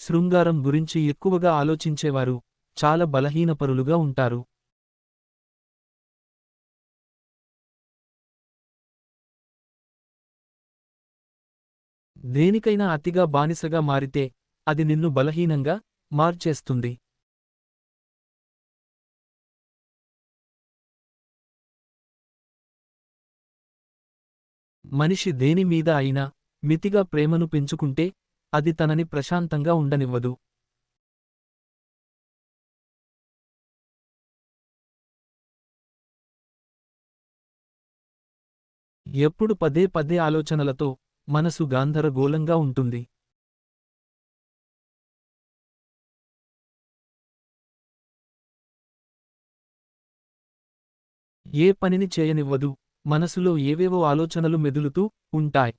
శృంగారం గురించి ఎక్కువగా ఆలోచించేవారు చాలా బలహీనపరులుగా ఉంటారు. దేనికైనా అతిగా బానిసగా మారితే అది నిన్ను బలహీనంగా మార్చేస్తుంది. మనిషి దేని మీద అయినా మితిగా ప్రేమను పెంచుకుంటే అది తనని ప్రశాంతంగా ఉండనివ్వదు. ఎప్పుడు పదే పదే ఆలోచనలతో మనసు గాంధరగోళంగా ఉంటుంది. ఏ పనిని చేయనివ్వదు మనసులో ఏవేవో ఆలోచనలు మెదులుతూ ఉంటాయి.